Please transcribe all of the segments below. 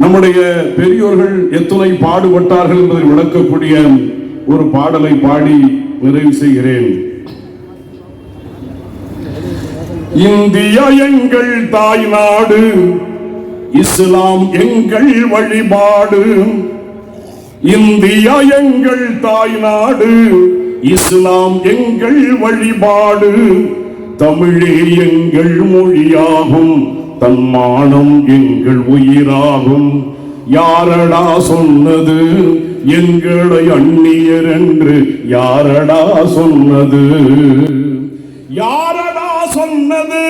நம்முடைய பெரியோர்கள் எத்தனை பாடுபட்டார்கள் என்பதை விளக்கக்கூடிய ஒரு பாடலை பாடி நிறைவு செய்கிறேன். இந்தியா எங்கள் தாய் நாடு இஸ்லாம் எங்கள் வழிபாடு. இந்தியா எங்கள் தாய் நாடு இஸ்லாம் எங்கள் வழிபாடு. தமிழே எங்கள் மொழியாகும். தன்மானம் எங்கள் உயிராகும். யாரடா சொன்னது? எங்களை அந்நியர் என்று யாரடா சொன்னது? யாரடா சொன்னது?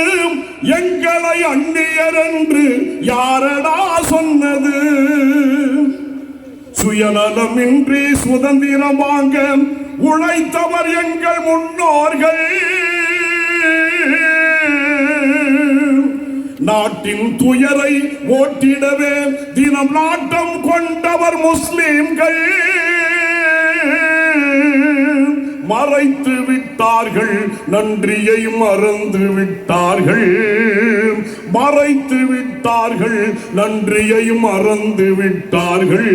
எங்களை அந்நியர் என்று யாரடா சொன்னது? சுயநலமின்றி சுதந்திரமாக உழைத்தவர் எங்கள் முன்னோர்கள். நாட்டின் துயரை ஓட்டிடவே தினம் நாட்டம் கொண்டவர் முஸ்லிம்கள். மறைத்து விட்டார்கள் நன்றியை மறந்து விட்டார்கள். மறைத்து விட்டார்கள் நன்றியை மறந்து விட்டார்கள்.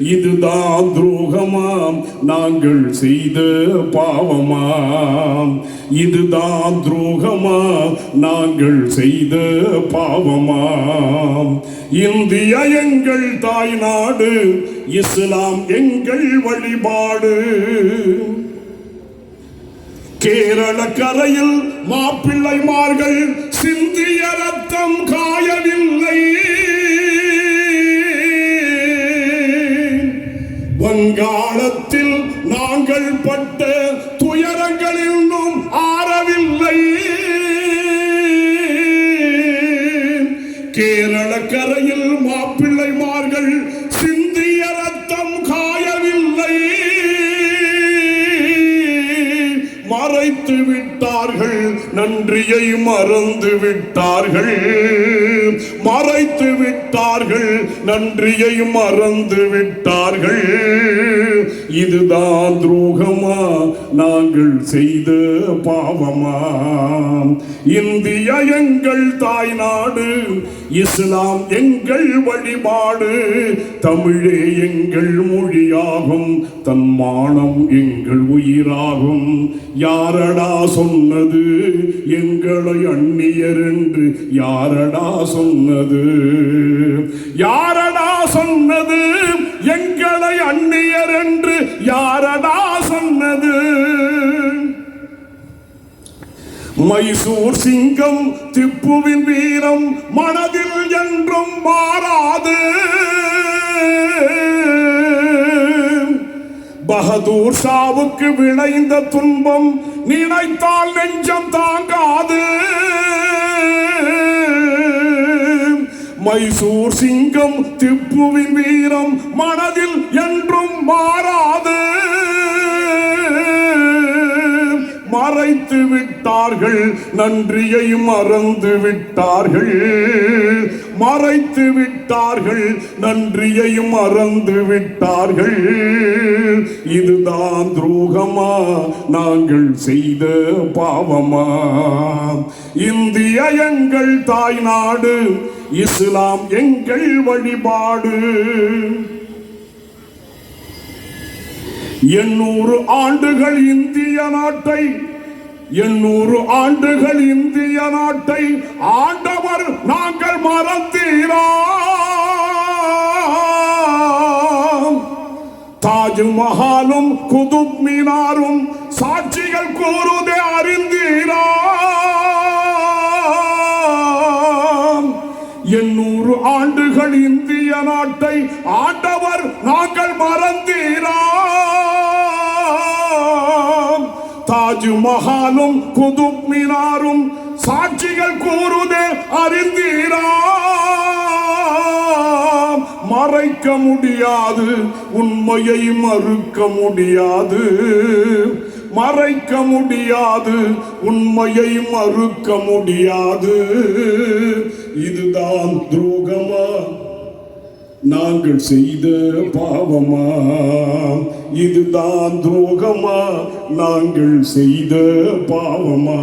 இதுதான் துரோகமாம். நாங்கள் செய்த பாவமாம். இதுதான் துரோகமா நாங்கள் செய்த பாவமாம். இந்திய எங்கள் தாய் நாடு இஸ்லாம் எங்கள் வழிபாடு. கேரள கரையில் மாப்பிள்ளைமார்கள் சிந்திய மறைத்து விட்டார்கள் நன்றியை மறந்து விட்டார்கள். மறைத்து விட்டார்கள் நன்றியை மறந்து விட்டார்கள். இதுதான் துரோகமா? நாங்கள் செய்த பாவமா? இந்தியா எங்கள் தாய் நாடு இஸ்லாம் எங்கள் வழிபாடு தமிழே எங்கள் மொழியாகும் தன்மானம் எங்கள் உயிராகும். யாரடா சொன்னது? எங்களை அந்நியர் என்று யாரடா சொன்னது? யார மைசூர் சிங்கம் திப்புவின் வீரம் மனதில் என்றும் மாறாது. பகதூர் சாவுக்கு விளைந்த துன்பம் நினைத்தால் நெஞ்சம் தாங்காது. மைசூர் சிங்கம் திப்புவின் வீரம் மனதில் என்றும் மாறாது. மறைத்து விட்டார்கள் நன்றியை மறந்து விட்டார்கள் மறைத்து விட்டார்கள் நன்றியை மறந்து விட்டார்கள் இதுதான் துரோகமா? நாங்கள் செய்த பாவமா? இந்திய எங்கள் தாய் நாடு இஸ்லாம் எங்கள் வழிபாடு. எண்ணூறு ஆண்டுகள் இந்திய நாட்டை எண்ணூறு ஆண்டுகள் இந்திய நாட்டை ஆண்டவர் நாங்கள் மறந்தீரா தாஜ்மஹாலும் குதுப் மீனாரும் சாட்சிகள் கூறுதே அறிந்தீரா எண்ணூறு ஆண்டுகள் இந்திய நாட்டை ஆண்ட தாஜ்மஹாலும் குதுப் மினாரும் சாட்சிகள் கூறுதே அறிந்தீரா. மறைக்க முடியாது உண்மையை மறுக்க முடியாது. மறைக்க முடியாது உண்மையை மறுக்க முடியாது. இதுதான் துரோகமா? நாங்கள் செய்த பாவமா? இதுதான் துரோகமா? நாங்கள் செய்த பாவமா?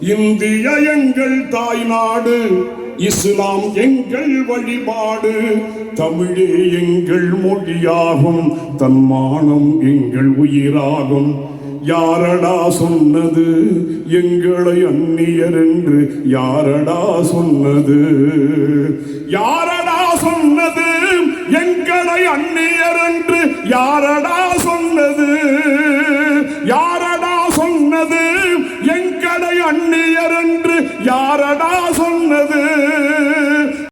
இந்திய எங்கள் தாய் நாடு இஸ்லாம் எங்கள் வழிபாடு தமிழே எங்கள் மொழியாகும் தன்மானம் எங்கள் உயிராகும். யாரடா சொன்னது? எங்களை அந்நியர் என்று யாரடா சொன்னது? யார சொன்னது எங்களை அந்நியர் என்று யாரடா சொன்னது?